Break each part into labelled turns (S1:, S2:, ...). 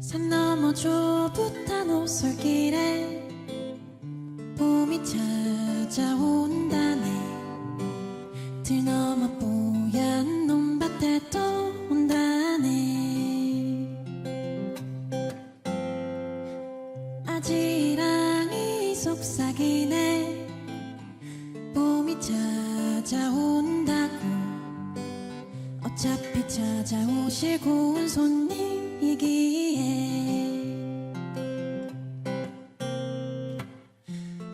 S1: 산 너머 좁은 오솔길에 봄이 찾아온다네. 들 넘어 뽀얀 논밭에 또 온다네. 아지랑이 속삭이네. 봄이 찾아온다고. 어차피 찾아오실 고운 손님 이기에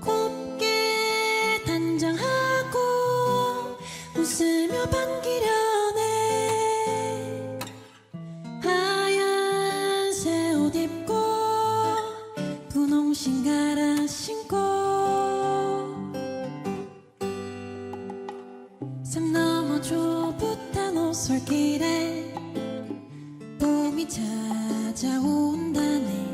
S1: 곱게 단장하고 웃으며 반기려네. 하얀 새옷 입고 분홍신 갈아 신고. 산 너머 좁은 오솔길에 아픔이 찾아온다네.